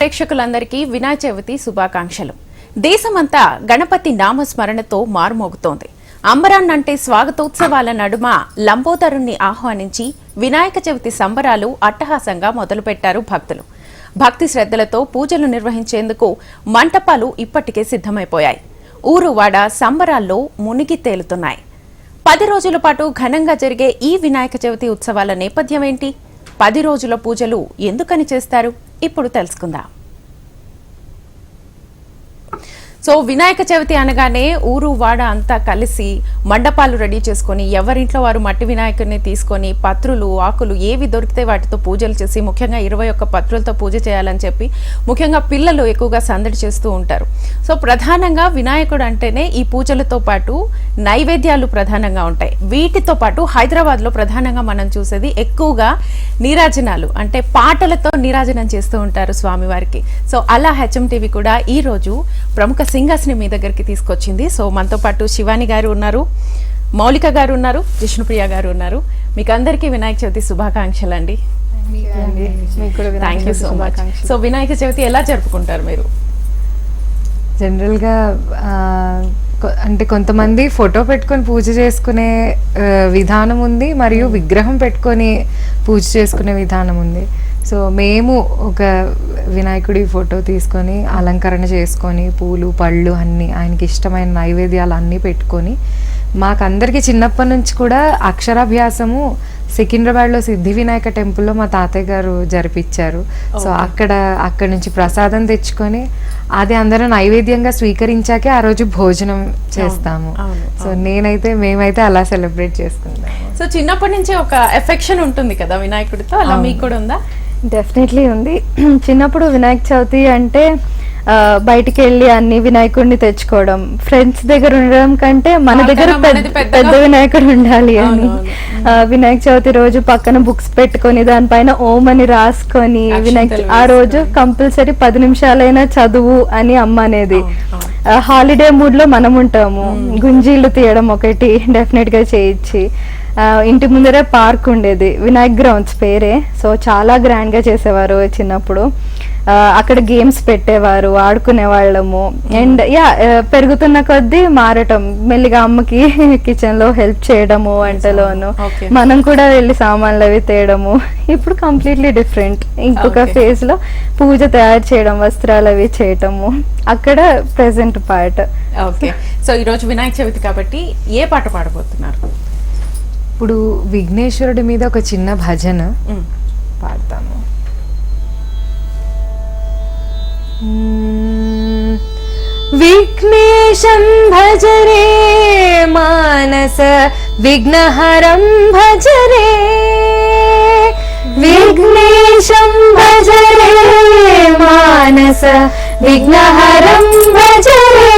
ప్రేక్షకులందరికీ వినాయక చవితి శుభాకాంక్షలు. దేశమంతా గణపతి నామస్మరణతో మారుమోగుతోంది. అంబరాన్నంటే స్వాగతోత్సవాల నడుమ లంబోదరుణ్ణి ఆహ్వానించి వినాయక చవితి సంబరాలు అట్టహాసంగా మొదలుపెట్టారు భక్తులు. భక్తి శ్రద్ధలతో పూజలు నిర్వహించేందుకు మంటపాలు ఇప్పటికే సిద్ధమైపోయాయి. ఊరువాడ సంబరాల్లో మునిగి తేలుతున్నాయి. పది రోజుల పాటు ఘనంగా జరిగే ఈ వినాయక చవితి ఉత్సవాల నేపథ్యం ఏంటి? పది రోజుల పూజలు ఎందుకని చేస్తారు? ఇప్పుడు తెలుసుకుందాం. సో వినాయక చవితి అనగానే ఊరు వాడ అంతా కలిసి మండపాలు రెడీ చేసుకొని ఎవరింట్లో వారు మట్టి వినాయకుడిని తీసుకొని పత్రులు ఆకులు ఏవి దొరికితే వాటితో పూజలు చేసి ముఖ్యంగా ఇరవై ఒక్క పత్రులతో పూజ చేయాలని చెప్పి ముఖ్యంగా పిల్లలు ఎక్కువగా సందడి చేస్తూ ఉంటారు. సో ప్రధానంగా వినాయకుడు అంటేనే ఈ పూజలతో పాటు నైవేద్యాలు ప్రధానంగా ఉంటాయి. వీటితో పాటు హైదరాబాద్లో ప్రధానంగా మనం చూసేది ఎక్కువగా నీరాజనాలు అంటే పాటలతో నీరాజనం చేస్తూ ఉంటారు స్వామివారికి. సో అలా హెచ్ఎం టీవీ కూడా ఈరోజు ప్రముఖ సింగర్స్ని మీ దగ్గరికి తీసుకొచ్చింది. సో మనతో పాటు శివాని గారు ఉన్నారు. మౌలిక గారు ఉన్నారు విష్ణుప్రియ గారు ఉన్నారు. మీకు అందరికీ వినాయక చవితి శుభాకాంక్షలు అండి మీకు Vinayaka thank you so much so Vinayaka Chavithi ఎలా జరుపుకుంటారు మీరు? జనరల్గా అంటే కొంతమంది ఫోటో పెట్టుకొని పూజ చేసుకునే విధానం ఉంది మరియు విగ్రహం పెట్టుకొని పూజ చేసుకునే విధానం ఉంది. సో మేము ఒక వినాయకుడి ఫోటో తీసుకొని అలంకరణ చేసుకొని పూలు పళ్ళు అన్నీ ఆయనకి ఇష్టమైన నైవేద్యాలు అన్నీ పెట్టుకొని మాకందరికి చిన్నప్పటి నుంచి కూడా అక్షరాభ్యాసము సికింద్రాబాద్లో సిద్ధి వినాయక టెంపుల్లో మా తాతయ్య గారు జరిపించారు. సో అక్కడ అక్కడ నుంచి ప్రసాదం తెచ్చుకొని అది అందరం నైవేద్యంగా స్వీకరించాకే ఆ రోజు భోజనం చేస్తాము. సో నేనైతే మేమైతే అలా సెలబ్రేట్ చేసుకుంటాము. సో చిన్నప్పటి నుంచి ఒక ఎఫెక్షన్ ఉంటుంది కదా వినాయకుడితో? అలా మీకు కూడా ఉందా? డెఫినెట్లీ ఉంది. చిన్నప్పుడు వినాయక చవితి అంటే బయటికి వెళ్ళి అన్ని వినాయకుడిని తెచ్చుకోవడం. ఫ్రెండ్స్ దగ్గర ఉండడం కంటే మన దగ్గర పెద్ద వినాయకుడు ఉండాలి అని. వినాయక చవితి రోజు పక్కన బుక్స్ పెట్టుకొని దానిపైన ఓం అని రాసుకొని వినాయక ఆ రోజు కంపల్సరీ పది నిమిషాలైనా చదువు అని అమ్మ అనేది. హాలిడే మూడ్లో మనం ఉంటాము. గుంజీలు తీయడం ఒకటి డెఫినెట్గా చేయించి. ఇంటి ముందరే పార్క్ ఉండేది. వినాయక్ గ్రౌండ్స్ పేరే. సో చాలా గ్రాండ్గా చేసేవారు చిన్నప్పుడు. అక్కడ గేమ్స్ పెట్టేవారు ఆడుకునే వాళ్ళము. అండ్ యా పెరుగుతున్న కొద్దీ మారటం. మెల్లిగా అమ్మకి కిచెన్లో హెల్ప్ చేయడము వంటలోను. మనం కూడా వెళ్ళి సామాన్లు అవి తేయడము ఇప్పుడు కంప్లీట్లీ డిఫరెంట్ ఇంకొక. ఫేజ్లో పూజ తయారు చేయడం వస్త్రాలు అవి చేయటము. అక్కడ ప్రెసెంట్ పార్ట్ ఓకే సో ఈ రోజు వినాయక చవితి కాబట్టి ఏ పాట పాడబోతున్నారు? ఇప్పుడు విఘ్నేశ్వరుడి మీద ఒక చిన్న భజన మ్. పాడతాము. भज रे मानस विघ्नहरं भजरे विघ्नेशम् भजरे मानस विघ्नहरं भज रे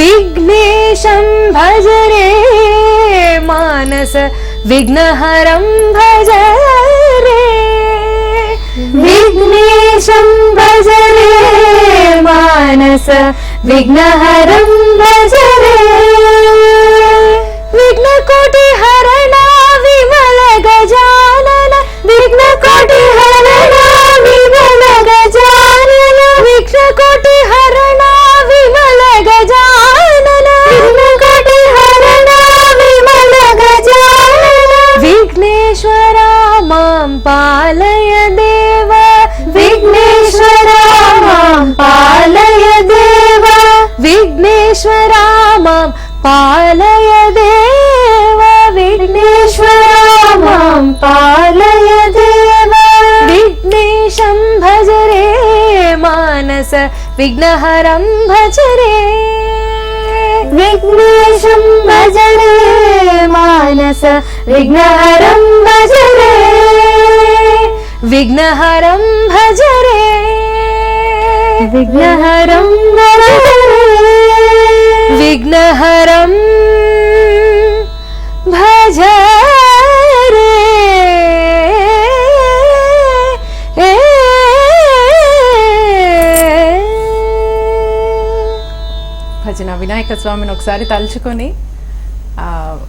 विघ्नेशम् भज रे मानस विघ्नहरं भज रे विघ्नेशम् भजने मानस విఘ్నహరం భజ రే విఘ్నకోటి హరణ విమల గజానన. విఘ్నకోటి హరణ విమల గజానన. విఘ్నకోటి హరణ విమల గజానన. విఘ్నకోటి హరణ విమల గజానన పాలయ దేవ విఘ్నేశ్వర మాం పాలయ దేవ విఘ్నేశం భజ రే మానస విఘ్నహరం భజ రే విఘ్నేశం భజ రే మానస విఘ్నహరం భజ రే విఘ్నహరం భజ రే విఘ్నహరం విఘ్నహరం భజ భజన వినాయక స్వామిని ఒకసారి తలుచుకొని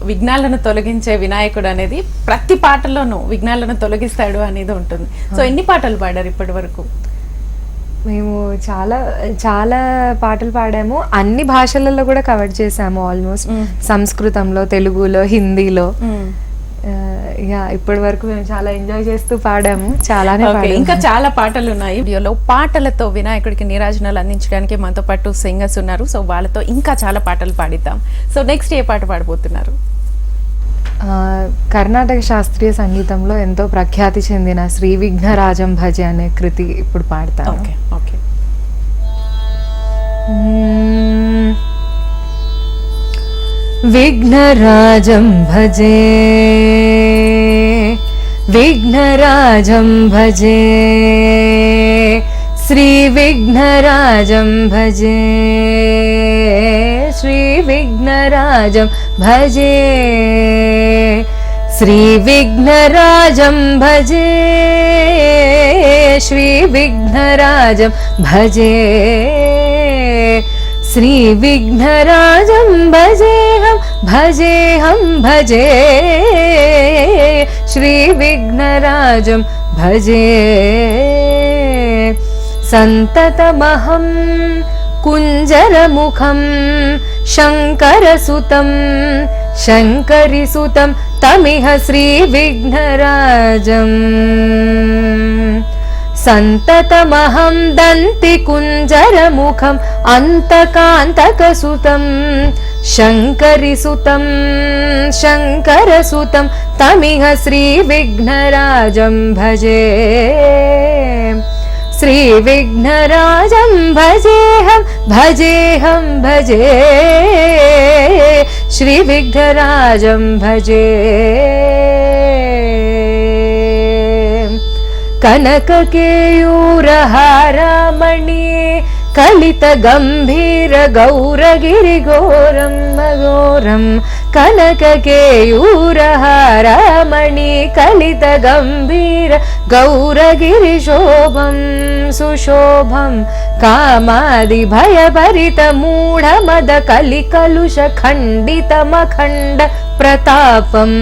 విఘ్నాలను తొలగించే వినాయకుడు అనేది ప్రతి పాటలోనూ విఘ్నాలను తొలగిస్తాడు అనేది ఉంటుంది. సో ఎన్ని పాటలు పాడారు ఇప్పటి వరకు? మేము చాలా చాలా పాటలు పాడాము. అన్ని భాషలలో కూడా కవర్ చేసాము ఆల్మోస్ట్. సంస్కృతంలో తెలుగులో హిందీలో. ఇప్పటి వరకు మేము చాలా ఎంజాయ్ చేస్తూ పాడాము. చాలానే ఇంకా చాలా పాటలు ఉన్నాయి. వీడియోలో పాటలతో వినాయకుడికి నీరాజనాలు అందించడానికి మనతో పాటు సింగర్స్ ఉన్నారు. సో వాళ్ళతో ఇంకా చాలా పాటలు పాడిద్దాం. సో నెక్స్ట్ ఏ పాట పాడబోతున్నారు? కర్ణాటక శాస్త్రీయ సంగీతంలో ఎంతో ప్రఖ్యాతి చెందిన శ్రీ విఘ్నరాజం భజ అనే కృతి ఇప్పుడు పాడతాను. ఓకే विघ्नराजं भजे। विघ्नराजं भजे। श्रीविघ्नराजं भजे। श्रीविघ्नराजं भजे। श्रीविघ्नराजं भजे। श्रीविघ्नराजं भजे। श्रीविघ्नराजं भजेऽहं भजेऽहं भजे। श्रीविघ्नराजं भजे। सन्ततमहं कुञ्जरमुखं शङ्करसुतं शङ्करिसुतं तमिह श्रीविघ्नराजम्। सन्ततमहं दन्ति कुञ्जरमुखम् अन्तकान्तकसुतं शङ्करिसुतं शङ्करसुतं तमिह श्रीविघ्नराजं भजे। श्रीविघ्नराजं भजेऽहं भजेऽहं भजे। श्रीविघ्नराजं भजे। कनककेयूरहारामणि रमणि कलित गम्भीर गौरगिरिगोरं सुशोभं कामादिभयभरितमूढमदकलिकलुषखण्डितमखण्ड प्रतापम्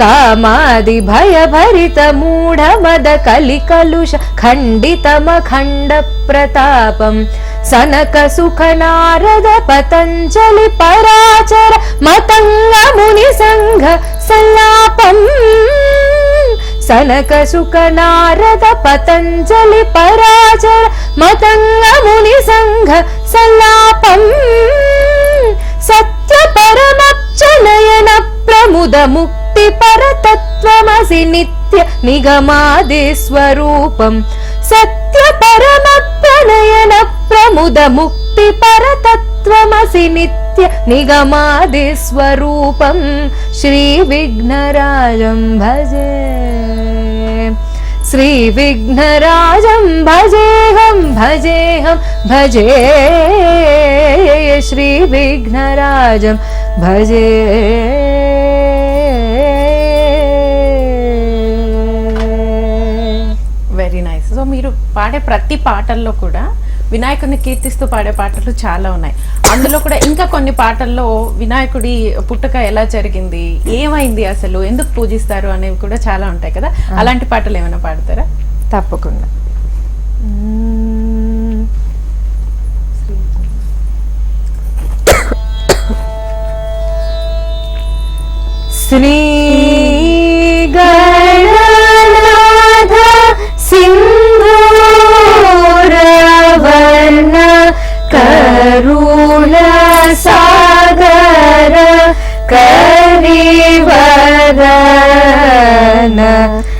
కామాది భయభరిత మూఢమద కలి కలుష ప్రతాపం సనక సుఖ నారద పతంజలి పరాచర మతంగ ముని సంఘ సల్లాపం. సనక సుఖ నారద పతంజలి పరాచర మతంగ ముని సంఘ సల్లాపం. సత్య పరమచ్చనయన నయన ప్రముద ముక్తి परतत्त्वमसि नित्य निगमादिस्वरूपम् स्वरूपम्। सत्य परमप्रनयन प्रमुद मुक्ति परतत्त्वमसि नित्य निगमादि स्वरूपम्। श्रीविघ्नराजं भजे। श्रीविघ्नराजं भजेहं भजेहं भजे। श्रीविघ्नराजं भजे। మీరు పాడే ప్రతి పాటల్లో కూడా వినాయకుడిని కీర్తిస్తూ పాడే పాటలు చాలా ఉన్నాయి. అందులో కూడా ఇంకా కొన్ని పాటల్లో వినాయకుడి పుట్టుక ఎలా జరిగింది ఏమైంది అసలు ఎందుకు పూజిస్తారు అనేవి కూడా చాలా ఉంటాయి కదా. అలాంటి పాటలు ఏమైనా పాడతారా? తప్పకుండా. శ్రీ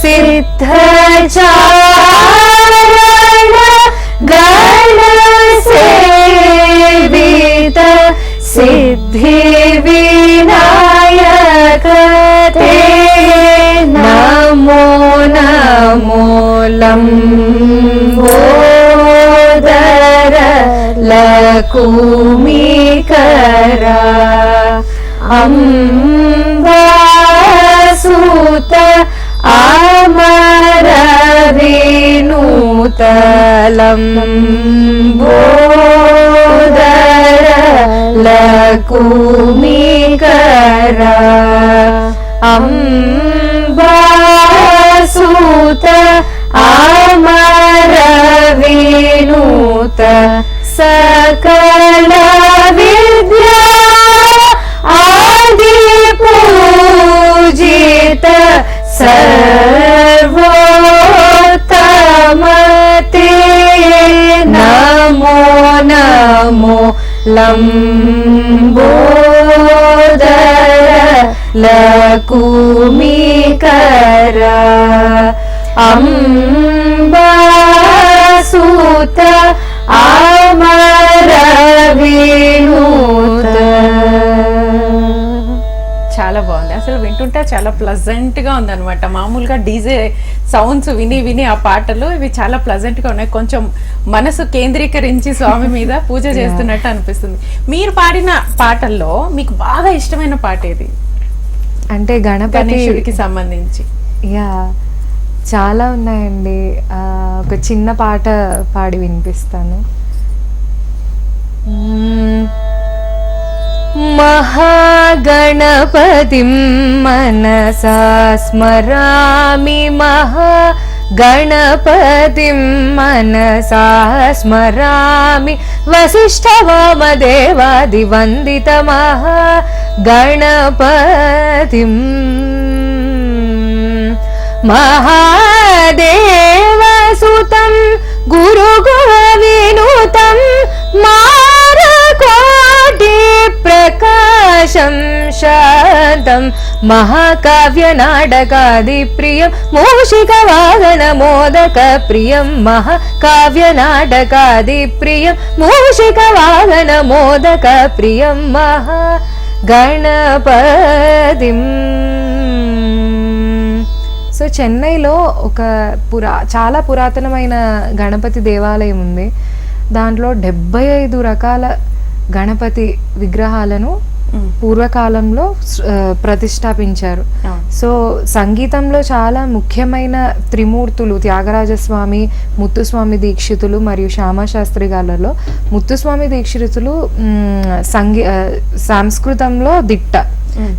सिद्धचार गान सिद्धिविय कथे न मो न मोलम् दरल कोमि अम् సూత ఆమర వేణూతలం బోదర లకుమికర అంబాసూత ఆమర వేణూత సకల విద్యా सर्वोत्तमते नमो नमो लम्बोदर लकुमिकर अम्बासुत अमरविनूत అసలు వింటుంటే చాలా ప్లజెంట్గా ఉంది అనమాట మామూలుగా డీజే సౌండ్స్ విని విని ఆ పాటలు ఇవి చాలా ప్లజెంట్గా ఉన్నాయి. కొంచెం మనసు కేంద్రీకరించి స్వామి మీద పూజ చేస్తున్నట్టు అనిపిస్తుంది. మీరు పాడిన పాటల్లో మీకు బాగా ఇష్టమైన పాట ఏది? అంటే గణపతి గణేశుడికి సంబంధించి. యా చాలా ఉన్నాయండి. ఆ, ఒక చిన్న పాట పాడి వినిపిస్తాను. महागणपतिं मनसा स्मरामि महागणपतिं मनसा स्मरामि वसिष्ठवामदेवादिवन्दितमः गणपतिम् महादेवसुतं गुरुगुरु शान्तं महाकाव्यनाटकादिप्रियं मूषिकवाहनमोदकप्रियं महाकाव्यनाटकादिप्रियं मूषिकवाहनमोदकप्रियं महागणपतिम् సో చెన్నైలో ఒక పురా చాలా పురాతనమైన గణపతి దేవాలయం ఉంది దాంట్లో డెబ్బై ఐదు రకాల గణపతి విగ్రహాలను పూర్వకాలంలో ప్రతిష్టాపించారు. సో సంగీతంలో చాలా ముఖ్యమైన త్రిమూర్తులు త్యాగరాజస్వామి ముత్తుస్వామి దీక్షితులు మరియు శ్యామశాస్త్రి గారులలో ముత్తుస్వామి దీక్షితులు సంగీ సంస్కృతంలో దిట్ట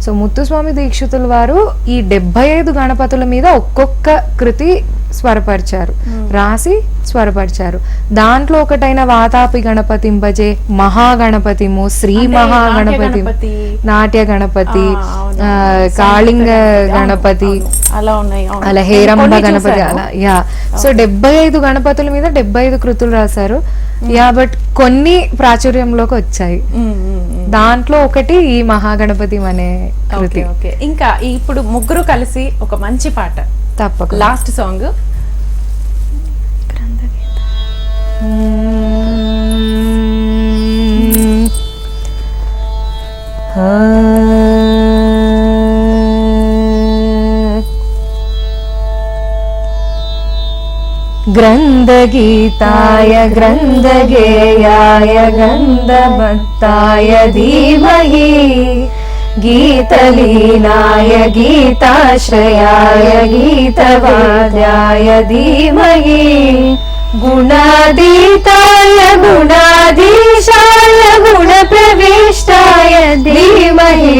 సో ముత్తుస్వామి దీక్షితుల వారు ఈ డెబ్బై ఐదు గణపతుల మీద ఒక్కొక్క కృతి స్వరపరిచారు. రాసి స్వరపరిచారు. దాంట్లో ఒకటైన వాతాపి గణపతింపజే మహాగణపతిము శ్రీ మహాగణపతి నాట్య గణపతి. గణపతి కాళింగ గణపతి. అలా ఉన్నాయి. అలా హేరంబ గణపతి. అలా యా. సో డెబ్బై ఐదు గణపతుల మీద డెబ్బై ఐదు కృతులు రాశారు. యా బట్ కొన్ని ప్రాచుర్యంలోకి వచ్చాయి. ఉమ్. దాంట్లో ఒకటి ఈ మహాగణపతి అనే కృతి. ఓకే ఇంకా ఇప్పుడు ముగ్గురు కలిసి ఒక మంచి పాట. తప్పకుండా. లాస్ట్ సాంగ్ మ్మ్. ग्रन्थगीताय ग्रन्थगेयाय गन्धभक्ताय धीमहि। गीतलीनाय गीताश्रयाय गीतवाद्याय धीमहि। गुणातीताय गुणाधीशाय गुणप्रविष्टाय धीमहि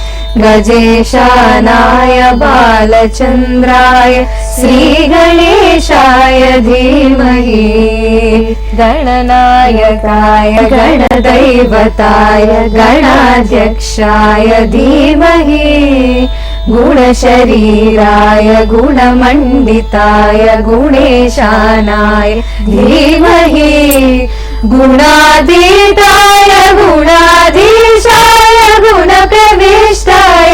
गजेशानाय बालचन्द्राय श्रीगणेशाय धीमहि गणनायकाय गणदैवताय गणाध्यक्षाय धीमहि गुणशरीराय गुणमण्डिताय गुणेशानाय धीमहि गुणातीताय गुणाधीशाय गुणप्रविष्टाय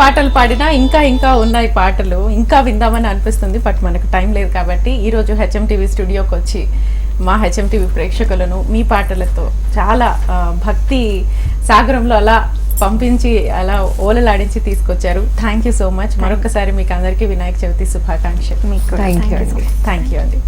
పాటలు పాడినా ఇంకా ఇంకా ఉన్నాయి పాటలు. ఇంకా విందామని అనిపిస్తుంది బట్ మనకు టైం లేదు కాబట్టి ఈ రోజు హెచ్ఎం టీవీ స్టూడియోకి వచ్చి మా హెచ్ఎం టీవీ ప్రేక్షకులను మీ పాటలతో చాలా భక్తి సాగరంలో అలా పంపించి అలా ఓలలాడించి తీసుకొచ్చారు. థ్యాంక్ యూ సో మచ్ మరొకసారి మీకు అందరికీ వినాయక చవితి శుభాకాంక్షలు. మీకు. థ్యాంక్ యూ అండి.